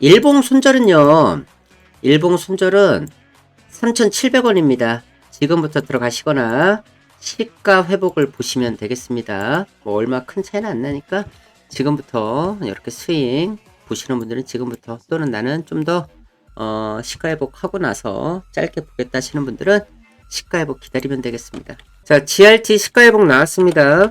일봉 손절은요. 일봉 손절은 3,700원입니다. 지금부터 들어가시거나 시가 회복을 보시면 되겠습니다. 뭐 얼마 큰 차이는 안 나니까 지금부터 이렇게 스윙 보시는 분들은 지금부터 또는 나는 좀더 어, 시가 회복하고 나서 짧게 보겠다 하시는 분들은 시가 회복 기다리면 되겠습니다. 자, GRT 시가 회복 나왔습니다.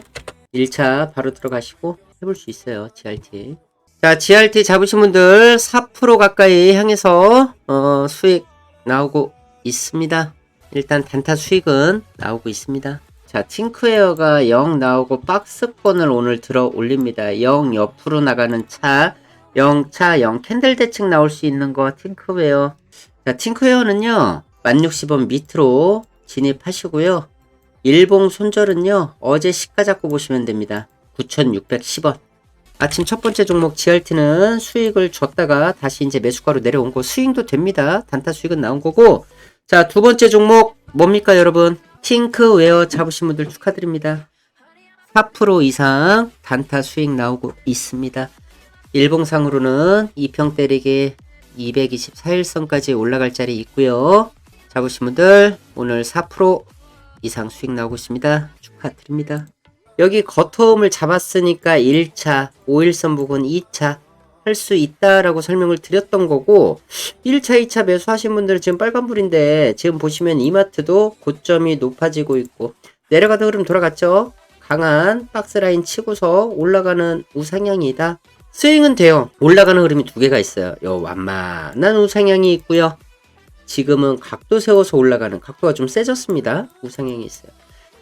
1차 바로 들어가시고 해볼 수 있어요. GRT. 자, GRT 잡으신 분들 4% 가까이 향해서 어, 수익 나오고 있습니다. 일단 단타 수익은 나오고 있습니다. 자, 팅크웨어가 0 나오고 박스권을 오늘 들어 올립니다. 0 옆으로 나가는 차, 0차 0 캔들 대칭 나올 수 있는 거 팅크웨어. 자, 팅크웨어는요. 1060원 밑으로 진입하시고요. 일봉 손절은요. 어제 시가 잡고 보시면 됩니다. 9610원. 아침 첫 번째 종목 GRT는 수익을 줬다가 다시 이제 매수가로 내려온 거 스윙도 됩니다. 단타 수익은 나온 거고. 자, 두 번째 종목 뭡니까, 여러분? 팅크웨어 잡으신 분들 축하드립니다. 4% 이상 단타 수익 나오고 있습니다. 일봉상으로는 2평 때리기 224일선까지 올라갈 자리 있고요. 잡으신 분들 오늘 4% 이상 수익 나오고 있습니다. 축하드립니다. 여기 거토음을 잡았으니까 1차, 5일선 부분 2차 할 수 있다라고 설명을 드렸던 거고 1차, 2차 매수하신 분들은 지금 빨간불인데 지금 보시면 이마트도 고점이 높아지고 있고 내려가다 흐름 돌아갔죠? 강한 박스라인 치고서 올라가는 우상향이다. 스윙은 돼요. 올라가는 흐름이 두 개가 있어요. 요 완만한 우상향이 있고요. 지금은 각도 세워서 올라가는 각도가 좀 세졌습니다. 우상향이 있어요.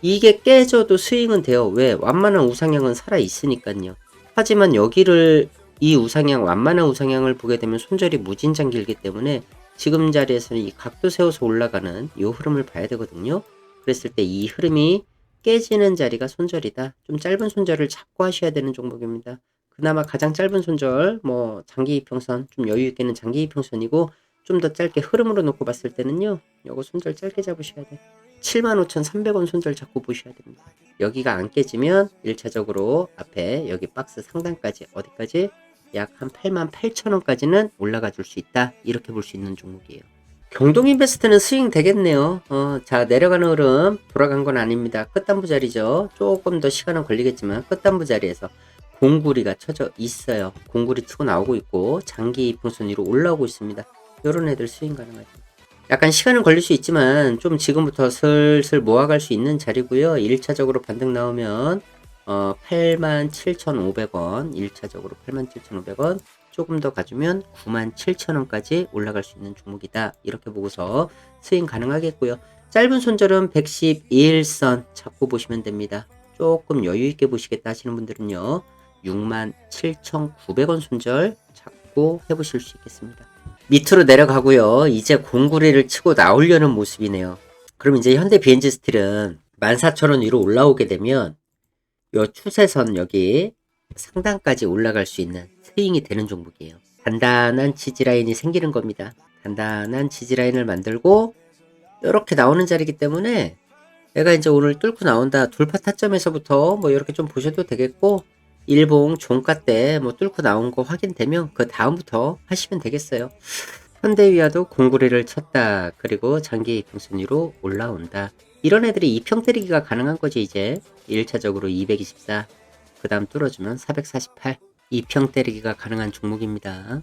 이게 깨져도 스윙은 돼요. 왜? 완만한 우상향은 살아 있으니까요. 하지만 여기를 이 우상향 완만한 우상향을 보게 되면 손절이 무진장 길기 때문에 지금 자리에서는 이 각도 세워서 올라가는 이 흐름을 봐야 되거든요. 그랬을 때 이 흐름이 깨지는 자리가 손절이다. 좀 짧은 손절을 잡고 하셔야 되는 종목입니다. 그나마 가장 짧은 손절, 뭐 장기 이평선, 좀 여유 있게는 장기 이평선이고 좀 더 짧게 흐름으로 놓고 봤을 때는요. 요거 손절 짧게 잡으셔야 돼. 75,300원 손절 잡고 보셔야 됩니다. 여기가 안 깨지면 1차적으로 앞에 여기 박스 상단까지 어디까지 약 한 88,000원까지는 올라가 줄 수 있다. 이렇게 볼 수 있는 종목이에요. 경동인베스트는 스윙 되겠네요. 어, 자, 내려가는 흐름 돌아간 건 아닙니다. 끝단부 자리죠. 조금 더 시간은 걸리겠지만 끝단부 자리에서 공구리가 쳐져 있어요. 공구리 치고 나오고 있고 장기 이평선 위로 올라오고 있습니다. 이런 애들 스윙 가능하죠. 약간 시간은 걸릴 수 있지만 좀 지금부터 슬슬 모아갈 수 있는 자리고요. 1차적으로 반등 나오면 어, 87,500원, 1차적으로 87,500원, 조금 더 가주면 97,000원까지 올라갈 수 있는 종목이다. 이렇게 보고서 스윙 가능하겠고요. 짧은 손절은 112일선 잡고 보시면 됩니다. 조금 여유 있게 보시겠다 하시는 분들은요. 67,900원 손절 잡고 해보실 수 있겠습니다. 밑으로 내려가고요. 이제 공구리를 치고 나오려는 모습이네요. 그럼 이제 현대 비엔지 스틸은 14,000원 위로 올라오게 되면 요 추세선 여기 상단까지 올라갈 수 있는 스윙이 되는 종목이에요. 단단한 지지라인이 생기는 겁니다. 단단한 지지라인을 만들고 이렇게 나오는 자리이기 때문에 내가 이제 오늘 뚫고 나온다 돌파 타점에서부터 뭐 이렇게 좀 보셔도 되겠고 일봉 종가 때 뭐 뚫고 나온 거 확인되면 그 다음부터 하시면 되겠어요. 현대위아도 공구리를 쳤다. 그리고 장기 이평선 위로 올라온다. 이런 애들이 2평 때리기가 가능한 거지 이제 1차적으로 224, 그 다음 뚫어주면 448, 2평 때리기가 가능한 종목입니다.